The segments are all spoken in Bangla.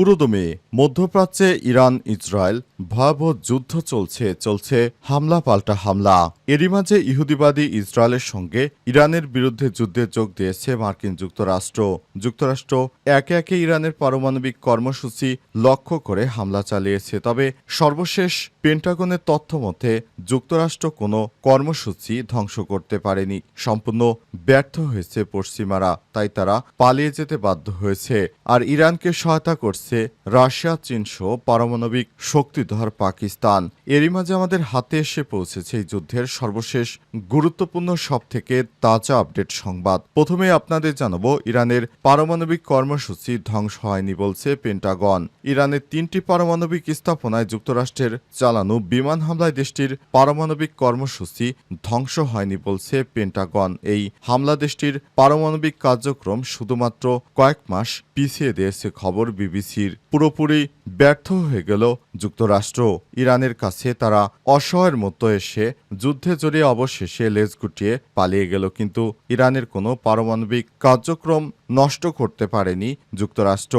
পুরোদমে মধ্যপ্রাচ্যে ইরান, ইসরায়েল ভয়াবহ যুদ্ধ চলছে চলছে হামলা পাল্টা হামলা। এরই মাঝে ইহুদিবাদী ইসরায়েলের সঙ্গে ইরানের বিরুদ্ধে যুদ্ধে যোগ দিয়েছে মার্কিন যুক্তরাষ্ট্র। যুক্তরাষ্ট্র একে একে ইরানের পারমাণবিক কর্মসূচি লক্ষ্য করে হামলা চালিয়েছে। তবে সর্বশেষ পেন্টাগনের তথ্য মতে, যুক্তরাষ্ট্র কোনো কর্মসূচি ধ্বংস করতে পারেনি। সম্পূর্ণ ব্যর্থ হয়েছে পশ্চিমারা, তাই তারা পালিয়ে যেতে বাধ্য হয়েছে। আর ইরানকে সহায়তা করছে রাশিয়া, চীন সহ পারমাণবিক শক্তিধর পাকিস্তান। এরই মাঝে আমাদের হাতে এসে পৌঁছেছে এই যুদ্ধের সর্বশেষ গুরুত্বপূর্ণ সব থেকে তাজা আপডেট সংবাদ। প্রথমে আপনাদের জানাব, ইরানের পারমাণবিক কর্মসূচি ধ্বংস হয়নি বলছে পেন্টাগন। ইরানের তিনটি পারমাণবিক স্থাপনায় যুক্তরাষ্ট্রের চালানো বিমান হামলায় দেশটির পারমাণবিক কর্মসূচি ধ্বংস হয়নি বলছে পেন্টাগন। এই হামলা দেশটির পারমাণবিক কার্যক্রম শুধুমাত্র কয়েক মাস পিছিয়ে দিয়েছে, খবর বিবিসির পুরোপুরি ব্যর্থ হয়ে গেল যুক্তরাষ্ট্র। ইরানের কাছে তারা অসহায়ের মতো এসে যুদ্ধে জড়িয়ে অবশেষে লেজ গুটিয়ে পালিয়ে গেল, কিন্তু ইরানের কোনো পারমাণবিক কার্যক্রম নষ্ট করতে পারেনি যুক্তরাষ্ট্র।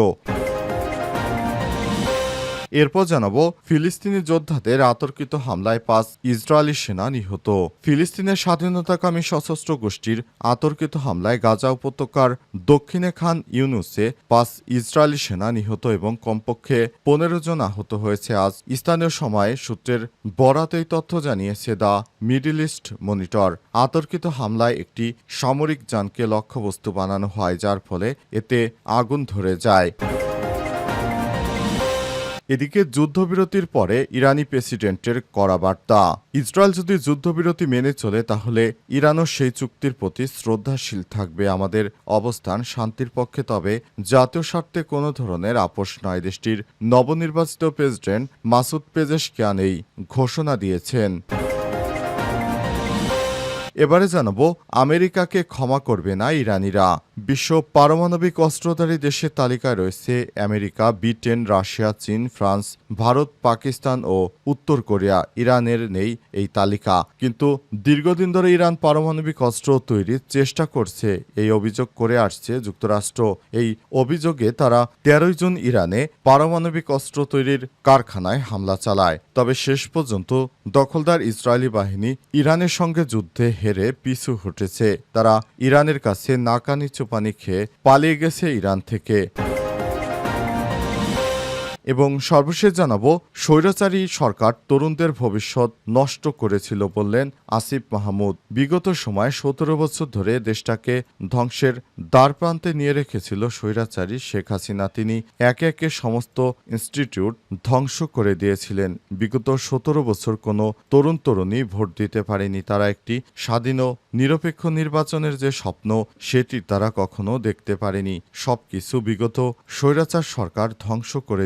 এরপর জানাব, ফিলিস্তিনি যোদ্ধাদের আতর্কিত হামলায় পাঁচ ইসরায়েলি সেনা নিহত। ফিলিস্তিনের স্বাধীনতাকামী সশস্ত্র গোষ্ঠীর আতর্কিত হামলায় গাজা উপত্যকার দক্ষিণে খান ইউনুসে পাঁচ ইসরায়েলি সেনা নিহত এবং কমপক্ষে পনেরো জন আহত হয়েছে। আজ স্থানীয় সময়ে সূত্রের বরাত এই তথ্য জানিয়েছে দ্য মিডিল ইস্ট মনিটর। আতর্কিত হামলায় একটি সামরিক যানকে লক্ষ্যবস্তু বানানো হয়, যার ফলে এতে আগুন ধরে যায়। এদিকে যুদ্ধবিরতির পরে ইরানি প্রেসিডেন্টের কড়া বার্তা। ইসরায়েল যদি যুদ্ধবিরতি মেনে চলে, তাহলে ইরানও সেই চুক্তির প্রতি শ্রদ্ধাশীল থাকবে। আমাদের অবস্থান শান্তির পক্ষে, তবে জাতীয় স্বার্থে কোনো ধরনের আপোষ নয়। দেশটির নবনির্বাচিত প্রেসিডেন্ট মাসুদ পেজেশকিয়ান এই ঘোষণা দিয়েছেন। এবারে জানাব, আমেরিকাকে ক্ষমা করবে না ইরানিরা। বিশ্ব পারমাণবিক অস্ত্রধারী দেশের তালিকায় রয়েছে আমেরিকা, ব্রিটেন, রাশিয়া, চীন, ফ্রান্স, ভারত, পাকিস্তান ও উত্তর কোরিয়া। ইরানের নেই এই তালিকা। কিন্তু দীর্ঘদিন ধরে ইরান পারমাণবিক অস্ত্র তৈরির চেষ্টা করছে, এই অভিযোগ করে আসছে যুক্তরাষ্ট্র। এই অভিযোগে তারা তেরোই জুন ইরানে পারমাণবিক অস্ত্র তৈরির কারখানায় হামলা চালায়। তবে শেষ পর্যন্ত দখলদার ইসরায়েলি বাহিনী ইরানের সঙ্গে যুদ্ধে হেরে পিছু হটেছে। তারা ইরানের কাছে নাকানি চোপানি খেয়ে পালিয়ে গেছে ইরান থেকে। এবং সর্বশেষ জানাব, স্বৈরাচারী সরকার তরুণদের ভবিষ্যৎ নষ্ট করেছিল বললেন আসিফ মাহমুদ। বিগত সময় সতেরো বছর ধরে দেশটাকে ধ্বংসের দ্বার প্রান্তে নিয়ে রেখেছিল স্বৈরাচারী শেখ হাসিনা। তিনি একে একে সমস্ত ইনস্টিটিউট ধ্বংস করে দিয়েছিলেন। বিগত সতেরো বছর কোনো তরুণ তরুণী ভোট দিতে পারেনি। তারা একটি স্বাধীন নিরপেক্ষ নির্বাচনের যে স্বপ্ন, সেটি তারা কখনো দেখতে পারেনি। সবকিছু বিগত স্বৈরাচার সরকার ধ্বংস করে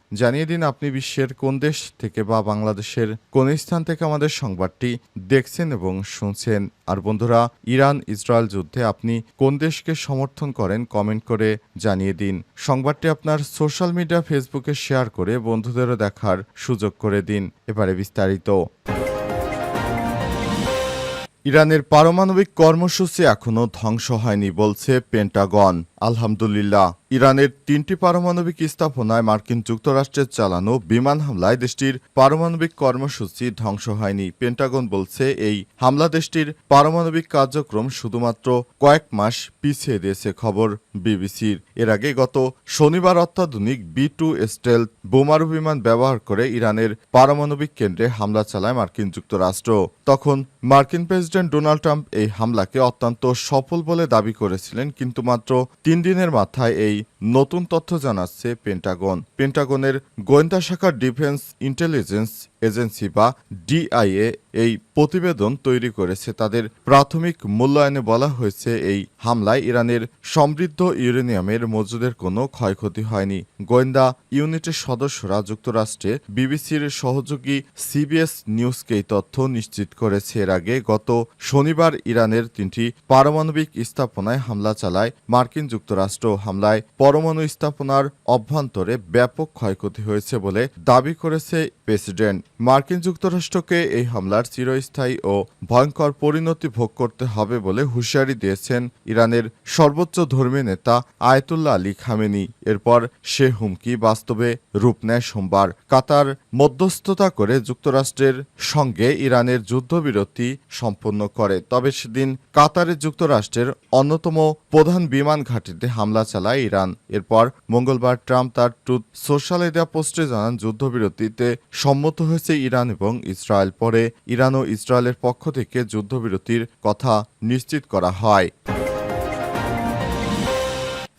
জানিয়ে দিন আপনি বিশ্বের কোন দেশ থেকে বা বাংলাদেশের কোন স্থান থেকে আমাদের সংবাদটি দেখছেন এবং শুনছেন। আর বন্ধুরা ইরান ইসরায়েল যুদ্ধে আপনি কোন দেশকে সমর্থন করেন কমেন্ট করে জানিয়ে দিন। সংবাদটি আপনার সোশ্যাল মিডিয়া, ফেসবুকে শেয়ার করে বন্ধুদেরও দেখার সুযোগ করে দিন। এবারে বিস্তারিত। ইরানের পারমাণবিক কর্মসূচি এখনও ধ্বংস হয়নি বলছে পেন্টাগন। আলহামদুলিল্লাহ। ইরানের তিনটি পারমাণবিক স্থাপনায় মার্কিন যুক্তরাষ্ট্রের চালানো বিমান হামলায় দেশটির পারমাণবিক কর্মসূচি ধ্বংস হয়নি। পেন্টাগন বলছে, এই হামলা দেশটির পারমাণবিক কার্যক্রম শুধুমাত্র কয়েক মাস পিছিয়ে দিয়েছে খবর বিবিসির। এর আগে গত শনিবার অত্যাধুনিক বি টু স্টেল বোমারু বিমান ব্যবহার করে ইরানের পারমাণবিক কেন্দ্রে হামলা চালায় মার্কিন যুক্তরাষ্ট্র। তখন মার্কিন প্রেসিডেন্ট ডোনাল্ড ট্রাম্প এই হামলাকে অত্যন্ত সফল বলে দাবি করেছিলেন, কিন্তু মাত্র তিন দিনের মাথায় এই নতুন তথ্য জানাচ্ছে পেন্টাগন পেন্টাগনের গোয়েন্দা শাখার ডিফেন্স ইন্টেলিজেন্স এজেন্সি বা ডিআইএ এই প্রতিবেদন তৈরি করেছে। তাদের প্রাথমিক মূল্যায়নে বলা হয়েছে, এই হামলায় ইরানের সমৃদ্ধ ইউরেনিয়ামের মজুদের কোনো ক্ষয়ক্ষতি হয়নি। গোয়েন্দা ইউনিটের সদস্যরা যুক্তরাষ্ট্রে বিবিসির সহযোগী সিবিএস নিউজকে এই তথ্য নিশ্চিত করেছে। এর আগে গত শনিবার ইরানের তিনটি পারমাণবিক স্থাপনায় হামলা চালায় মার্কিন যুক্তরাষ্ট্র। হামলায় পরমাণু স্থাপনার অভ্যন্তরে ব্যাপক ক্ষয়ক্ষতি হয়েছে বলে দাবি করেছে প্রেসিডেন্ট। মার্কিন যুক্তরাষ্ট্রকে এই হামলার চিরস্থায়ী ও ভয়ঙ্কর পরিণতি ভোগ করতে হবে বলে হুঁশিয়ারি দিয়েছেন ইরানের সর্বোচ্চ ধর্মীয় নেতা আয়তুল্লাহ আলী খামেনি। এরপর সে হুমকি বাস্তবে রূপ নেয় সোমবার। কাতার মধ্যস্থতা করে যুক্তরাষ্ট্রের সঙ্গে ইরানের যুদ্ধবিরতি সম্পন্ন করে। তবে সেদিন কাতারে যুক্তরাষ্ট্রের অন্যতম প্রধান বিমান ঘাঁটিতে হামলা চালায় ইরান। এরপর মঙ্গলবার ট্রাম্প তার ট্রুথ সোশ্যাল মিডিয়া পোস্টে জানান, যুদ্ধবিরতিতে সম্মত হয়েছে ইরান এবং ইসরায়েল। পরে ইরান ও ইসরায়েলের পক্ষ থেকে যুদ্ধবিরতির কথা নিশ্চিত করা হয়।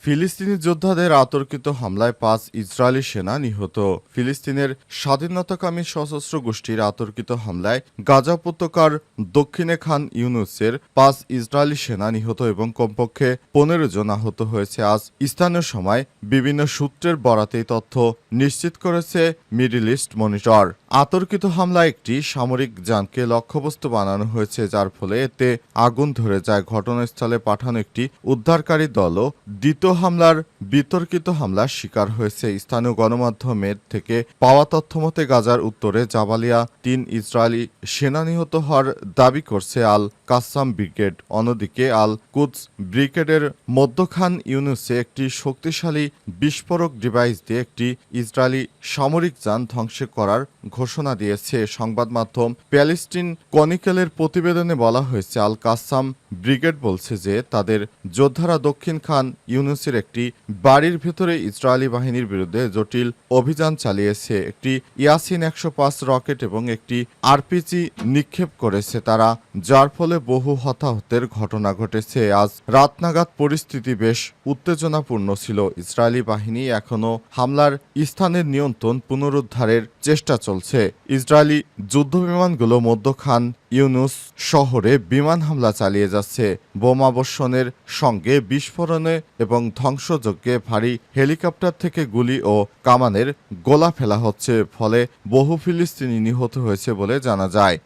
ফিলিস্তিনি যোদ্ধাদের আতর্কিত হামলায় পাঁচ ইসরায়েলি সেনা নিহত। ফিলিস্তিনের স্বাধীনতাকামী সশস্ত্র গোষ্ঠীর আতর্কিত হামলায় গাজা উপত্যকার দক্ষিণে খান ইউনুসের পাঁচ ইসরায়েলি সেনা নিহত এবং কমপক্ষে পনেরো জন আহত হয়েছে। আজ স্থানীয় সময় বিভিন্ন সূত্রের বরাতে তথ্য নিশ্চিত করেছে মিডিল ইস্ট মনিটর। আতর্কিত হামলায় একটি সামরিক যানকে লক্ষ্যবস্তু বানানো হয়েছে, যার ফলে এতে আগুন ধরে যায়। ঘটনাস্থলে পাঠানো একটি উদ্ধারকারী দলও দ্বিতীয় হামলার বিতর্কিত হামলার শিকার হয়েছে স্থানীয় গণমাধ্যমের থেকে পাওয়া তথ্যমতে গাজার উত্তরে জাবালিয়া তিন ইসরায়েলি সেনা নিহত হওয়ার দাবি করছে আল কাসাম ব্রিগেড। অন্যদিকে আল কুদস ব্রিগেডের মধ্যখান ইউনুসে একটি শক্তিশালী বিস্ফোরক ডিভাইস দিয়ে একটি ইসরায়েলি সামরিক যান ধ্বংস করার ঘোষণা দিয়েছে। সংবাদ মাধ্যম প্যালেস্টিন কনিকেলের প্রতিবেদনে বলা হয়েছে, আল কাসাম ব্রিগেড বলছে যে তাদের যোদ্ধারা দক্ষিণ খান ইউনুসের একটি বাড়ির ভেতরে ইসরায়েলি বাহিনীর বিরুদ্ধে জটিল অভিযান চালিয়েছে। একটি ইয়াসিন একশো পাঁচ রকেট এবং একটি আরপিজি নিক্ষেপ করেছে তারা, যার ফলে বহু হতাহতের ঘটনা ঘটেছে। আজ রাত নাগাদ পরিস্থিতি বেশ উত্তেজনাপূর্ণ ছিল। ইসরায়েলি বাহিনী এখনও হামলার স্থানের নিয়ন্ত্রণ পুনরুদ্ধারের চেষ্টা চলছে। ইসরায়েলি যুদ্ধবিমানগুলো মধ্যখান ইউনুস শহরে বিমান হামলা চালিয়ে যাচ্ছে। বোমাবর্ষণের সঙ্গে বিস্ফোরণে এবং ধ্বংসযজ্ঞে ভারী হেলিকপ্টার থেকে গুলি ও কামানের গোলা ফেলা হচ্ছে, ফলে বহু ফিলিস্তিনি নিহত হয়েছে বলে জানা যায়।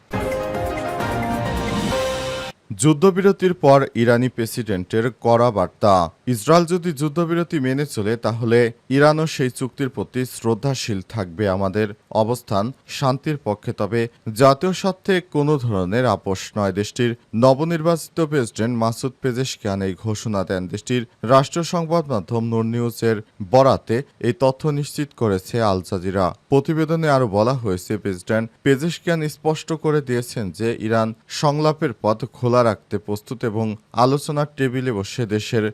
যুদ্ধবিরতির পর ইরানি প্রেসিডেন্টের কড়া বার্তা। ইসরায়েল যদি যুদ্ধবিরতি মেনে চলে, তাহলে ইরানও সেই চুক্তির প্রতি শ্রদ্ধাশীল থাকবে আমাদের অবস্থান শান্তির পক্ষে। তবে জাতীয় স্বার্থে কোনো ধরনের আপোষ নয় দেশটির। নবনির্বাচিত প্রেসিডেন্ট মাসুদ পেজেশকিয়ান এই ঘোষণা দেন দেশটির রাষ্ট্রীয় সংবাদ মাধ্যম নূর নিউজের বরাতে। এই তথ্য নিশ্চিত করেছে আল জাজিরা। প্রতিবেদনে আরও বলা হয়েছে, প্রেসিডেন্ট পেজেশকিয়ান স্পষ্ট করে দিয়েছেন যে ইরান সংলাপের পথ খোলা রাখতে প্রস্তুত এবং আলোচনার টেবিলে বসে দেশের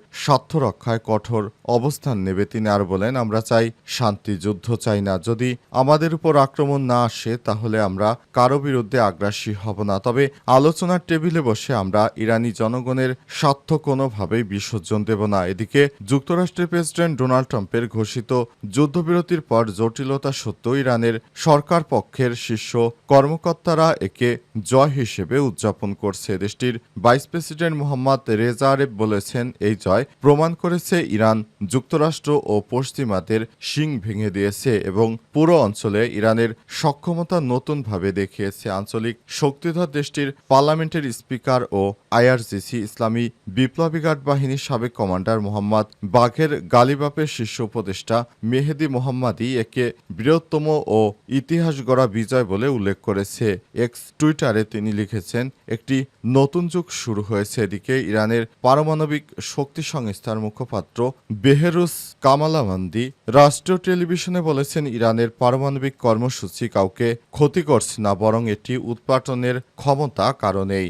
রক্ষায় কঠোর অবস্থান নেবে তিনি আর বলেন, আমরা চাই শান্তি, যুদ্ধ চাই না। যদি আমাদের উপর আক্রমণ না আসে, তাহলে আমরা কারও বিরুদ্ধে আগ্রাসী হব না। তবে আলোচনার টেবিলে বসে আমরা ইরানি জনগণের স্বার্থ কোনোভাবেই বিসর্জন দেব না। এদিকে যুক্তরাষ্ট্রের প্রেসিডেন্ট ডোনাল্ড ট্রাম্পের ঘোষিত যুদ্ধবিরতির পর জটিলতা সত্ত্বেও ইরানের সরকার পক্ষের শীর্ষ কর্মকর্তারা একে জয় হিসেবে উদযাপন করছে। দেশটির vice president Mohammad Reza Aref বলেছেন, এই জয় প্রমাণ করেছে ইরান, যুক্তরাষ্ট্র ও পশ্চিমাদের শিং ভেঙে দিয়েছে এবং পুরো অঞ্চলে ইরানের সক্ষমতা নতুনভাবে দেখিয়েছে আঞ্চলিক শক্তিধর দেশটির পার্লামেন্টের স্পিকার ও আইআরজিসি ইসলামী বিপ্লবী গার্ড বাহিনীর সাবেক কমান্ডার মোহাম্মদ বাঘের গালিবাপের শীর্ষ উপদেষ্টা মেহেদি মোহাম্মদই একে বৃহত্তম ও ইতিহাস গড়া বিজয় বলে উল্লেখ করেছে। এক্স টুইটারে তিনি লিখেছেন, একটি নতুন যুগ শুরু হয়েছে। এদিকে ইরানের পারমাণবিক শক্তি সংস্থার মুখপাত্র বেহেরুস কামালামান্দি রাষ্ট্রীয় টেলিভিশনে বলেছেন, ইরানের পারমাণবিক কর্মসূচি কাউকে ক্ষতি করছে না, বরং এটি উৎপাটনের ক্ষমতা কারণেই।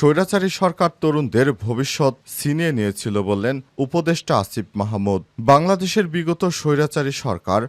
স্বৈরাচারী সরকার তরুণদের ভবিষ্যৎ ছিনিয়ে নিয়েছিল বললেন উপদেষ্টা আসিফ মাহমুদ। বাংলাদেশের বিগত স্বৈরাচারী সরকার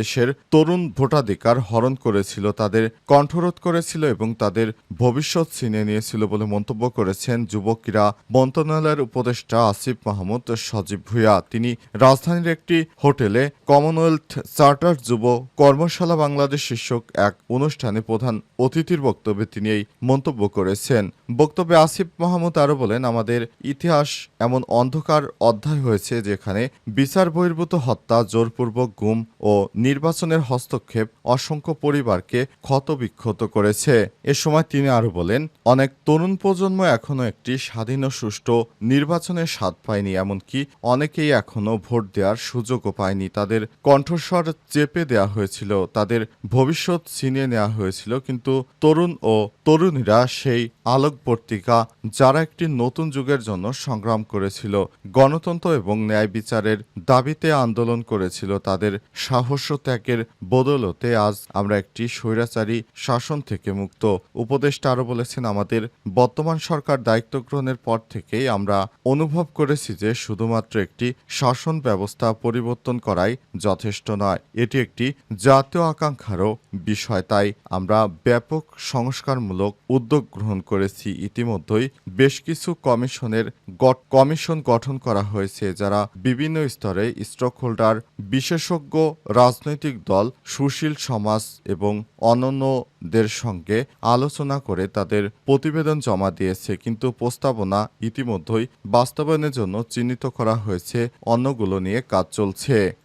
দেশের তরুণ ভোটাধিকার হরণ করেছিল, তাদের কণ্ঠরোধ করেছিল এবং তাদের ভবিষ্যৎ ছিনিয়ে নিয়েছিল বলে মন্তব্য করেছেন যুব ক্রীড়া মন্ত্রণালয়ের উপদেষ্টা আসিফ মাহমুদ সজীব ভুইয়া। তিনি রাজধানীর একটি হোটেলে কমনওয়েলথ চার্টার যুব কর্মশালা বাংলাদেশ শীর্ষক এক অনুষ্ঠানে প্রধান অতিথির বক্তব্যে তিনি এই মন্তব্য করেছেন। বক্তব্যে আসিফ মাহমুদ আরও বলেন, আমাদের ইতিহাস এমন অন্ধকার অধ্যায় হয়েছে যেখানে বিচার বহির্ভূত হত্যা, জোরপূর্বক গুম ও নির্বাচনের হস্তক্ষেপ অসংখ্য পরিবারকে ক্ষতবিক্ষত করেছে। এ সময় তিনি আরও বলেন, অনেক তরুণ প্রজন্ম এখনও একটি স্বাধীন ও সুষ্ঠু নির্বাচনের স্বাদ পায়নি, এমনকি অনেকেই এখনও ভোট দেওয়ার সুযোগও পায়নি। তাদের কণ্ঠস্বর চেপে দেওয়া হয়েছিল, তাদের ভবিষ্যৎ ছিনিয়ে নেওয়া হয়েছিল, কিন্তু তরুণ ও তরুণীরা সেই আলোকবর্তিকা যারা একটি নতুন যুগের জন্য সংগ্রাম করেছিল, গণতন্ত্র এবং ন্যায় বিচারের দাবিতে আন্দোলন করেছিল, তাদের সাহস ত্যাগের বদলতে আজ আমরা একটি স্বৈরাচারী শাসন থেকে মুক্ত। উপদেষ্টা আরও বলেছেন, আমাদের বর্তমান সরকার দায়িত্ব গ্রহণের পর থেকেই আমরা অনুভব করেছি যে শুধুমাত্র একটি শাসন ব্যবস্থা পরিবর্তন করাই যথেষ্ট নয়। এটি একটি জাতীয় আকাঙ্ক্ষারও বিষয়, তাই আমরা ব্যাপক সংস্কারমূলক উদ্যোগ গ্রহণ করেছি ইতিমধ্যেই বেশ কিছু কমিশনের কমিশন গঠন করা হয়েছে, যারা বিভিন্ন স্তরে স্টক হোল্ডার বিশেষজ্ঞ, রাজনৈতিক দল, সুশীল সমাজ এবং অনন্যদের সঙ্গে আলোচনা করে তাদের প্রতিবেদন জমা দিয়েছে। কিন্তু প্রস্তাবনা ইতিমধ্যেই বাস্তবায়নের জন্য চিহ্নিত করা হয়েছে। অন্যগুলো নিয়ে কাজ চলছে।